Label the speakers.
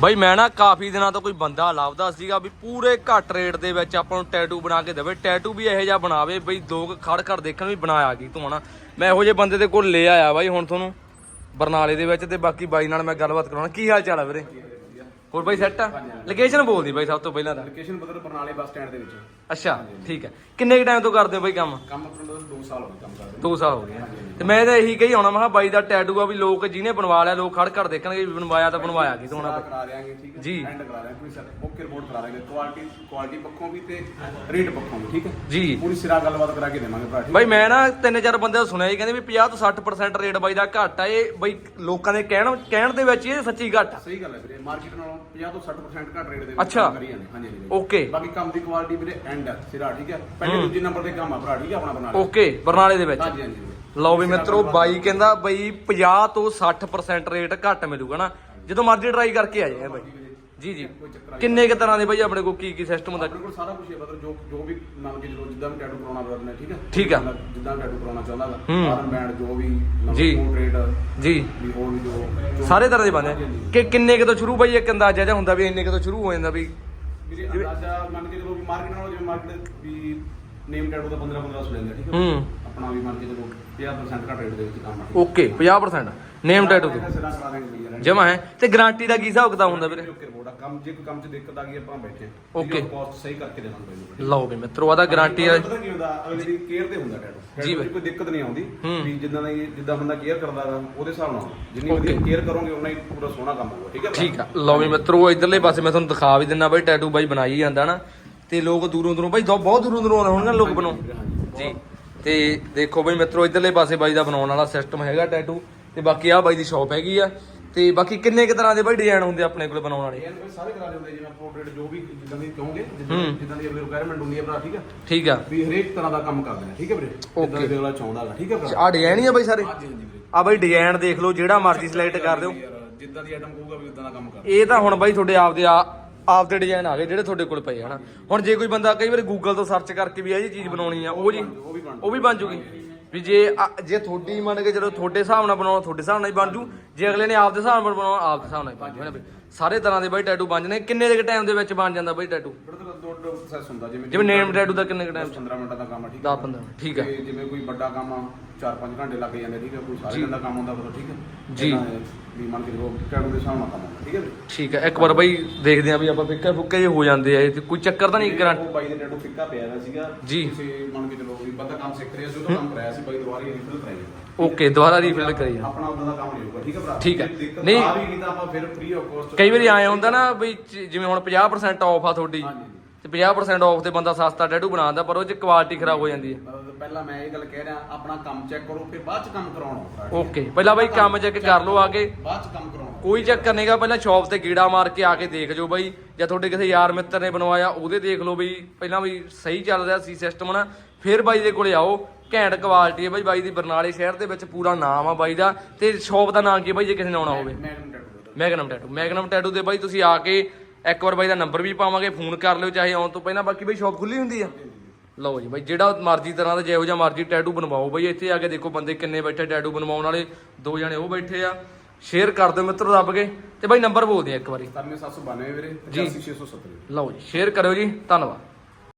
Speaker 1: ਬਈ ਮੈਂ ਨਾ ਕਾਫੀ ਦਿਨਾਂ ਤੋਂ ਕੋਈ ਬੰਦਾ ਲੱਭਦਾ ਸੀਗਾ ਵੀ ਪੂਰੇ ਘੱਟ ਰੇਟ ਦੇ ਵਿੱਚ ਆਪਾਂ ਨੂੰ ਟੈਟੂ ਬਣਾ ਕੇ ਦੇਵੇ। ਟੈਟੂ ਵੀ ਇਹੋ ਜਿਹਾ ਬਣਾਵੇ ਬਈ ਲੋਕ ਖੜ ਖੜ ਦੇਖਣ ਵੀ ਬਣਾਇਆ ਕੀ ਤੂੰ ਹਨਾ। ਮੈਂ ਇਹੋ ਜਿਹੇ ਬੰਦੇ ਦੇ ਕੋਲ ਲੈ ਆਇਆ ਬਾਈ ਹੁਣ ਤੁਹਾਨੂੰ ਬਰਨਾਲੇ ਦੇ ਵਿੱਚ ਤੇ ਬਾਕੀ ਬਾਈ ਨਾਲ ਮੈਂ ਗੱਲਬਾਤ ਕਰਾਉਣਾ। ਕੀ ਹਾਲ ਚਾਲ ਆ ਵੀਰੇ? ਹੋਰ ਬਾਈ ਸੈੱਟ ਆ? ਲੋਕੇਸ਼ਨ ਬੋਲਦੀ ਬਾਈ ਸਭ ਤੋਂ ਪਹਿਲਾਂ ਤਾਂ।
Speaker 2: ਲੋਕੇਸ਼ਨ ਬਦਲ ਬਰਨਾਲੇ ਬੱਸ ਸਟੈਂਡ ਦੇ ਵਿੱਚ।
Speaker 1: ਅੱਛਾ ਠੀਕ ਹੈ। ਕਿੰਨੇ ਟਾਈਮ ਤੋਂ ਕਰਦੇ ਹੋ ਬਾਈ ਕੰਮ?
Speaker 2: ਕੰਮ ਆਪਣਾ 2 ਸਾਲ ਹੋ ਗਏ ਕੰਮ ਕਰਦੇ
Speaker 1: 2 ਸਾਲ ਹੋ ਗਏ। ਤੇ ਮੈਂ ਤਾਂ ਇਹੀ ਕਹੀ ਆਉਣਾ ਮੈਂ ਕਿਹਾ ਬਾਈ ਦਾ ਟੈਟੂ ਆ ਵੀ ਲੋਕ ਜਿਹਨੇ ਬਣਵਾ ਲਿਆ ਲੋਕ ਖੜ ਖੜ ਦੇਖਣਗੇ ਵੀ ਬਣਵਾਇਆ ਤਾਂ ਬਣਵਾਇਆ ਕੀ ਤੂੰ। ਹਣਾ
Speaker 2: ਕਰਾ ਰਿਆਂਗੇ ਠੀਕ ਹੈ?
Speaker 1: ਜੀ।
Speaker 2: ਐਂਡ ਕਰਾ ਰਿਆਂਗੇ ਪੂਰੀ ਸਰ ਓਕੇ ਰਿਪੋਰਟ ਕਰਾ ਰਿਆਂਗੇ ਕੁਆਲਿਟੀ ਕੁਆਲਿਟੀ ਪੱਖੋਂ ਵੀ ਤੇ ਰੇਟ ਪੱਖੋਂ ਵੀ ਠੀਕ ਹੈ?
Speaker 1: ਜੀ।
Speaker 2: ਪੂਰੀ ਸਿਰਾ ਗੱਲਬਾਤ ਕਰਾ ਕੇ ਦੇਵਾਂਗੇ ਭਰਾ
Speaker 1: ਬਾਈ ਮੈਂ ਨਾ ਤਿੰਨ ਚਾਰ ਬੰਦੇ ਤੋਂ ਸੁਣਿਆ ਜੀ ਕਹਿੰਦੇ ਵੀ 50 ਤੋਂ 60% ਰੇਟ ਬਾਈ ਦਾ ਘੱਟ ਆ ਇਹ ਬਾਈ ਲੋਕਾਂ ਦੇ ਕਹਿਣ ਕਹਿਣ ਦੇ ਵਿੱਚ ਇਹ ਸੱਚੀ ਘੱਟ ਆ।
Speaker 2: ਸਹੀ ਗੱਲ ਹੈ ਵੀਰੇ ਮਾਰਕੀਟ ਨਾਲੋਂ 50 ਤੋਂ 60% ਘੱਟ ਰੇਟ ਦੇ ਵਿੱਚ
Speaker 1: ਅੱਛਾ।
Speaker 2: ਕਰੀ ਜਾਂਦੇ ਹਾਂਜੀ
Speaker 1: ਓਕੇ।
Speaker 2: ਬਾਕੀ ਕੰਮ ਦੀ ਕੁਆਲਿਟੀ ਵੀਰੇ ਐਂਡ ਸਿਰਾ ਠੀਕ ਹੈ? ਪਹਿਲੇ ਦੂਜੇ ਨੰਬਰ ਤੇ ਕੰਮ ਆ ਭਰਾ ਠੀਕ ਹੈ? ਆਪਣਾ ਬਣਾ
Speaker 1: ਓਕੇ ਬਰਨਾਲੇ ਦੇ ਵਿੱਚ।
Speaker 2: ਹਾਂਜੀ ਹਾਂਜੀ।
Speaker 1: ਲਓ ਵੀ ਮਿੱਤਰੋ ਬਾਈ ਕਹਿੰਦਾ ਬਈ 50 ਤੋਂ 60% ਰੇਟ ਘੱਟ ਮਿਲੂਗਾ ਨਾ। ਜਦੋਂ ਮਰਜ਼ੀ ਟਰਾਈ ਕਰਕੇ ਆ ਜਾਏ ਬਾਈ। ਜੀ ਜੀ। ਕਿੰਨੇ ਕ ਤਰ੍ਹਾਂ ਦੇ ਬਾਈ ਆਪਣੇ ਕੋਲ ਕੀ ਕੀ ਸਿਸਟਮ ਹੁੰਦਾ?
Speaker 2: ਆਪਣੇ ਕੋਲ ਸਾਰਾ ਕੁਝ ਹੈ ਮਤਲਬ ਜੋ ਜੋ ਵੀ ਮੰਨ ਕੇ ਚਲੋ ਜਿੱਦਾਂ ਵੀ ਟੈਟੂ ਕਰਾਉਣਾ ਬਰਦਰ ਨੇ ਠੀਕ ਹੈ
Speaker 1: ਠੀਕ ਆ।
Speaker 2: ਮਤਲਬ ਜਿੱਦਾਂ ਟੈਟੂ ਕਰਾਉਣਾ ਚਾਹੁੰਦਾ
Speaker 1: ਹੂੰ।
Speaker 2: ਆਰਮ ਬੈਂਡ ਜੋ ਵੀ
Speaker 1: ਜੀ।
Speaker 2: ਪੋਰਟਰੇਟ
Speaker 1: ਜੀ।
Speaker 2: ਵੀ ਹੋਰ ਵੀ ਜੋ ਜੋ-
Speaker 1: ਸਾਰੇ ਤਰ੍ਹਾਂ ਦੇ ਬਣਦੇ ਕਿ ਕਿੰਨੇ ਕ ਤੋਂ ਸ਼ੁਰੂ ਬਾਈ? ਇੱਕ ਅੰਦਾਜ਼ਾ ਜਿਹਾ ਹੁੰਦਾ ਵੀ ਇੰਨੇ ਕ ਤੋਂ ਸ਼ੁਰੂ ਹੋ ਜਾਂਦਾ ਵੀ
Speaker 2: ਵੀਰੇ ਅੰਦਾਜ਼ਾ ਮੰਨ ਕੇ ਚਲੋ ਵੀ ਮਾਰਕੀਟ ਨਾਲੋਂ ਜਿਵੇਂ ਮਾਰਕੀਟ ਵੀ ਨੇਮ ਟੈਟੂ ਦਾ 15 15 ਸੌ ਲੈਂਦੇ ਠੀਕ ਹੈ
Speaker 1: ਹੂੰ।
Speaker 2: ਆਪਣਾ ਵੀ ਮੰਨ ਕੇ ਚਲੋ 50% ਘੱਟ ਰੇਟ ਦੇ ਵਿੱਚ ਕੰਮ ਆ
Speaker 1: ਓਕੇ 50% ਨੇਮ ਟੈਟੂ ਤੇ
Speaker 2: ਸਿਰਾ ਕਰਾ ਦੇਣਗੇ ਬਈ ਯਾਰ
Speaker 1: ਜਮਾ ਹੈ। ਤੇ ਗਾਰੰਟੀ ਦਾ ਕੀ ਹਿਸਾਬ ਕਿਤਾਬ ਹੁੰਦਾ ਵੀਰੇ?
Speaker 2: ਓਕੇ ਰਿਪੋਰਟ ਆ। ਕੰਮ ਜੇ ਕੋਈ ਕੰਮ 'ਚ ਦਿੱਕਤ ਆ ਗਈ ਆਪਾਂ ਬੈਠੇ
Speaker 1: Okay.
Speaker 2: ਕਾਸਟ ਸਹੀ ਕਰਕੇ ਦੇਵਾਂਗੇ ਬਈ
Speaker 1: ਲਓ ਵੀ ਮਿੱਤਰੋ ਆਦਾ ਗਾਰੰਟੀ ਆ
Speaker 2: ਪਤਾ ਕੀ ਹੁੰਦਾ? ਅਗਲੇ ਦੀ ਕੇਅਰ ਤੇ ਹੁੰਦਾ ਟੈਟੂ
Speaker 1: ਜੀ
Speaker 2: ਟੈਟੂ 'ਚ
Speaker 1: ਬਾਈ।
Speaker 2: ਕੋਈ ਦਿੱਕਤ ਨਹੀਂ ਆਉਂਦੀ।
Speaker 1: ਹੂੰ।
Speaker 2: ਵੀ ਜਿੱਦਾਂ ਦਾ ਇਹ- ਜਿੱਦਾਂ ਬੰਦਾ ਕੇਅਰ ਕਰਦਾ ਵਾ ਉਹਦੇ ਹਿਸਾਬ ਨਾਲ। ਜਿੰਨੀ
Speaker 1: Okay.
Speaker 2: ਵਧੀਆ ਕੇਅਰ ਕਰੋਗੇ ਉਨਾ ਹੀ ਪੂਰਾ ਸੋਹਣਾ ਕੰਮ ਹੋਊਗਾ ਠੀਕ ਹੈ ਭਰਾ?
Speaker 1: ਠੀਕ ਆ। ਲਓ ਵੀ ਮਿੱਤਰੋ ਇਧਰਲੇ ਪਾਸੇ ਮੈਂ ਤੁਹਾਨੂੰ ਦਿਖਾ ਵੀ ਦਿੰਨਾ ਬਾਈ ਟੈਟੂ ਬਾਈ ਬਣਾਈ ਜਾਂਦਾ ਨਾ। ਤੇ ਲੋਕ ਦੂਰੋਂ ਦੂਰੋਂ ਬਾਈ ਦੋ- ਬਹੁਤ ਦੂਰੋਂ ਦੂਰੋਂ ਆਉਂਦੇ ਹੋਣਗੇ ਨਾ ਲੋਕ ਬਣਾਉਣ। ਜੀ। ਤੇ ਦੇਖੋ ਬਈ ਮਿੱਤਰੋ ਇਧਰਲੇ ਪਾਸੇ ਬਾਈ ਦਾ ਬਣਾਉਣ ਵਾਲਾ ਸਿਸਟਮ ਹੈਗਾ ਟੈਟੂ ਤੇ ਬਾਕੀ ਆ ਬਾਈ ਦੀ ਸ਼ਾਪ ਹੈਗੀ ਆ। ਤੇ ਬਾਕੀ ਕਿੰਨੇ ਕ ਤਰ੍ਹਾਂ ਦੇ ਬਾਈ ਡਿਜ਼ਾਈਨ ਹੁੰਦੇ ਆ ਆਪਣੇ ਕੋਲ ਬਣਾਉਣ ਵਾਲੇ?
Speaker 2: ਇਹ ਸਾਰੇ ਕਰਾ ਦਿੰਦੇ ਜਿਵੇਂ ਪੋਰਟਰੇਟ ਜੋ ਵੀ ਜਿੱਦਾਂ ਦੀ ਕਹੋਗੇ। ਜਿੱਦਾਂ ਜਿੱਦਾਂ ਦੀ ਅਗਲੀ ਰਿਕੁਆਇਰਮੈਂਟ ਹੁੰਦੀ ਹੈ ਭਰਾ ਠੀਕ ਹੈ
Speaker 1: ਠੀਕ ਆ।
Speaker 2: ਵੀ ਹਰੇਕ ਤਰ੍ਹਾਂ ਦਾ ਕੰਮ ਕਰਦੇ ਨੇ ਠੀਕ ਹੈ ਵੀਰੇ? ਜਿੱਦਾਂ ਦੀ ਅਗਲਾ ਚਾਹੁੰਦਾ ਹੈ ਠੀਕ ਹੈ ਭਰਾ?
Speaker 1: ਆ ਡਿਜ਼ਾਈਨ ਹੀ ਆ ਬਾਈ ਸਾਰੇ?
Speaker 2: ਹਾਂਜੀ ਹਾਂਜੀ ਵੀਰੇ।
Speaker 1: ਆ ਬਾਈ ਡਿਜ਼ਾਈਨ ਦੇਖ ਲਓ ਜਿਹੜਾ ਮਰਜ਼ੀ ਸਿਲੈਕਟ ਕਰ ਦਿਓ।
Speaker 2: ਯਾਰ, ਜਿੱਦਾਂ ਦੀ ਆਈਟਮ ਕਹੂਗਾ ਵੀ ਉਦਾਂ ਦਾ ਕੰਮ ਕਰ।
Speaker 1: ਇਹ ਤਾਂ ਹੁਣ ਬਾਈ ਤੁਹਾਡੇ ਆਪਦੇ ਆ ਆਪਦੇ ਡਿਜ਼ਾਈਨ ਆ ਗਏ ਜਿਹੜੇ ਤੁਹਾਡੇ ਕੋਲ ਪਏ ਹਨਾ? ਹੁਣ ਜੇ ਕੋਈ ਬੰਦਾ ਕਈ ਵਾਰੀ ਗੂਗਲ ਤੋਂ ਸਰਚ ਕਰਕੇ ਵੀ ਇਹ ਜੀ ਚੀਜ਼ ਬਣਾਉਣੀ ਆ, ਉਹ ਜੀ,
Speaker 2: ਉਹ ਵੀ ਬਣ
Speaker 1: ਜੂਗੀ। ਵੀ ਜੇ ਆ- ਜੇ ਤੁਹਾਡੀ ਮੰਨ ਕੇ ਚਲੋ ਤੁਹਾਡੇ ਹਿਸਾਬ ਨਾਲ ਬਣਾਉਣਾ, ਤੁਹਾਡੇ ਹਿਸਾਬ ਨਾਲ ਹੀ ਬਣ ਜੂ। ਜੇ ਅਗਲੇ ਨੇ ਆਪਦੇ ਹਿਸਾਬ ਨਾਲ ਬਣਾਉਣਾ ਆਪਦੇ ਹਿਸਾਬ ਨਾਲ ਹੀ ਬਣ ਜੂ ਹੈ ਨਾ ਬਈ ਸਾਰੇ ਤਰ੍ਹਾਂ ਦੇ ਬਾਈ ਟੈਟੂ ਬਣ ਜਾਂਦੇ, ਕਿੰਨੇ ਦੇ ਟਾਈਮ ਦੇ ਵਿੱਚ ਬਣ ਜਾਂਦਾ ਬਾਈ ਟੈਟੂ
Speaker 2: ਪ੍ਰੋਸੈਸ ਹੁੰਦਾ ਜਿਵੇਂ
Speaker 1: ਜਿਵੇਂ ਨੇਮ ਟੈਟੂ ਦਾ ਕਿੰਨੇ ਟਾਈਮ
Speaker 2: 15 ਮਿੰਟਾਂ ਦਾ ਕੰਮ ਆ ਠੀਕ
Speaker 1: 10 15 ਠੀਕ ਹੈ
Speaker 2: ਤੇ ਜਿਵੇਂ ਕੋਈ ਵੱਡਾ ਕੰਮ ਆ 4-5 ਘੰਟੇ ਲੱਗ ਜਾਂਦੇ ਠੀਕ ਹੈ ਕੋਈ ਸਾਰੇ ਦਿਨ ਦਾ ਕੰਮ ਹੁੰਦਾ ਮਤਲਬ ਠੀਕ ਹੈ
Speaker 1: ਜੀ।
Speaker 2: ਹੈ ਵੀ ਮੰਨ ਕੇ ਚਲੋ ਟੈਟੂ ਦੇ ਹਿਸਾਬ ਨਾਲ ਕੰਮ ਹੁੰਦਾ ਠੀਕ ਹੈ ਵੀਰੇ?
Speaker 1: ਠੀਕ ਹੈ ਇੱਕ ਵਾਰ ਬਾਈ ਦੇਖਦੇ ਆ ਵੀ ਆਪਾਂ ਫਿੱਕਾ ਫੁੱਕੇ ਜੇ ਹੋ ਜਾਂਦੇ ਆ ਇਹ ਤੇ ਕੋਈ ਚੱਕਰ ਤਾਂ ਨਹੀਂ ਗਰੰਟ
Speaker 2: ਉਹ ਬਾਈ ਦੇ ਟੈਟੂ ਫਿੱਕਾ ਪਿਆ ਹੋਇਆ ਸੀਗਾ।
Speaker 1: ਜੀ।
Speaker 2: ਕਿਸੇ ਮੰਨ ਕੇ ਚਲੋ ਵੀ ਬੰਦਾ ਕੰਮ ਸਿੱਖ ਰਿਹਾ ਸੀ ਉਹਦਾ ਕੰਮ ਕਰਾਇਆ ਸੀ ਬਾਈ ਦੁਬਾਰਾ ਰੀਫਿਲ ਕਰਾਈ
Speaker 1: ਓਕੇ ਦੁਬਾਰਾ ਰੀਫਿਲ ਕਰੀ ਜਾ
Speaker 2: ਆਪਣਾ ਉਹਦਾ ਕੰਮ ਨਹੀਂ ਹੋਊਗਾ ਠੀਕ ਹੈ ਭਰਾ?
Speaker 1: ਠੀਕ ਹੈ।
Speaker 2: ਜੇ ਦਿੱਕਤ
Speaker 1: ਨਹੀਂ-
Speaker 2: ਆ ਵੀ ਤਾਂ ਆਪਾਂ ਫਿਰ ਫ੍ਰੀ ਆਫ ਕੋਸਟ
Speaker 1: ਕਈ ਵਾਰੀ ਆਏ ਹੁੰਦਾ ਨਾ ਵੀ ਜ- ਜਿਵੇਂ ਹੁਣ 50% ਆਫ ਆ ਤੁਹਾਡੀ।
Speaker 2: ਹਾਂਜੀ।
Speaker 1: ਤੇ 50% ਆਫ ਤੇ ਬੰਦਾ ਸਸਤਾ ਟੈਟੂ ਬਣਾਉਂਦਾ ਪਰ ਉਹ ਚ ਕੁਆਲਿਟੀ ਖਰਾਬ ਹੋ ਜਾਂਦੀ ਹੈ।
Speaker 2: ਮਤਲਬ ਪਹਿਲਾਂ ਮੈਂ ਇਹ ਗੱਲ ਕਹਿ ਰਿਹਾ ਆਪਣਾ ਕੰਮ ਚੈੱਕ ਕਰੋ ਫਿਰ ਬਾਅਦ ਚ ਕੰਮ ਕਰਾਉਣਾ?
Speaker 1: ਓਕੇ ਪਹਿਲਾਂ ਬਾਈ ਕੰਮ ਚੈੱਕ ਕਰ ਲਓ ਆ ਕੇ
Speaker 2: ਬਾਅਦ ਚ ਕੰਮ ਕਰਾਉਣਾ।
Speaker 1: ਕੋਈ ਚੱਕਰ ਨਹੀਂਗਾ ਪਹਿਲਾਂ ਸ਼ਾਪ ਤੇ ਕੀੜਾ ਮਾਰ ਕੇ ਆ ਕੇ ਦੇਖ ਜਾਓ ਬਾਈ ਜਾਂ ਤੁਹਾਡੇ ਕਿਸੇ ਯਾਰ ਮਿੱਤਰ ਨੇ ਬਣਵਾਇਆ ਉਹਦੇ ਦੇਖ ਲਓ ਬਈ ਪਹਿਲਾਂ ਵੀ ਸਹੀ ਚੱਲ ਰਿਹਾ ਸੀ ਸਿਸਟਮ ਨਾ ਫਿਰ ਬਾਈ ਦੇ ਕੋਲੇ ਆਓ। ਘੈਂਟ ਕੁਆਲਿਟੀ ਹੈ ਬਾਈ ਬਾਈ ਦੀ ਬਰਨਾਲੇ ਸ਼ਹਿਰ ਦੇ ਵਿੱਚ ਪੂਰਾ ਨਾਮ ਆ ਬਾਈ ਦਾ ਤੇ ਸ਼ਾਪ ਦਾ ਨਾਮ ਕੀ ਬਾਈ ਜੇ ਕਿਸੇ ਨੇ ਆਉਣਾ ਹੋਵੇ।
Speaker 2: Magnum tattoo
Speaker 1: Magnum tattoo Magnum tattoo ਦੇ ਬਾਈ ਤੁਸੀਂ ਆ ਕੇ ਇੱਕ ਵਾਰ ਬਾਈ ਦਾ ਨੰਬਰ ਵੀ ਪਾਵਾਂਗੇ ਫੋਨ ਕਰ ਲਿਓ ਚਾਹੇ ਆਉਣ ਤੋਂ ਪਹਿਲਾਂ ਬਾਕੀ ਬਾਈ ਸ਼ਾਪ ਖੁੱਲੀ ਹੁੰਦੀ ਆ। ਲਓ ਜੀ ਬਾਈ ਜਿਹੜਾ ਮਰਜ਼ੀ ਤਰ੍ਹਾਂ ਦਾ ਜਿਹੋ ਜਿਹਾ ਮਰਜ਼ੀ ਟੈਟੂ ਬਣਵਾਓ ਬਾਈ ਇੱਥੇ ਆ ਕੇ ਦੇਖੋ ਬੰਦੇ ਕਿੰਨੇ ਬੈਠੇ ਟੈਟੂ ਬਣਵਾਉਣ ਵਾਲੇ ਦੋ ਜਣੇ ਉਹ ਬੈਠੇ ਆ। ਸ਼ੇਅਰ ਕਰ ਦਿਓ ਮਿੱਤਰੋ ਦੱਬ ਕੇ ਤੇ ਬਾਈ ਨੰਬਰ ਬੋਲ ਦਿਓ ਇੱਕ ਵਾਰੀ।
Speaker 2: 9792 ਵੀਰੇ
Speaker 1: ਜੀ।
Speaker 2: 85670
Speaker 1: ਲਓ ਜੀ ਸ਼ੇਅਰ ਕਰਿਓ ਜੀ ਧੰਨਵਾਦ।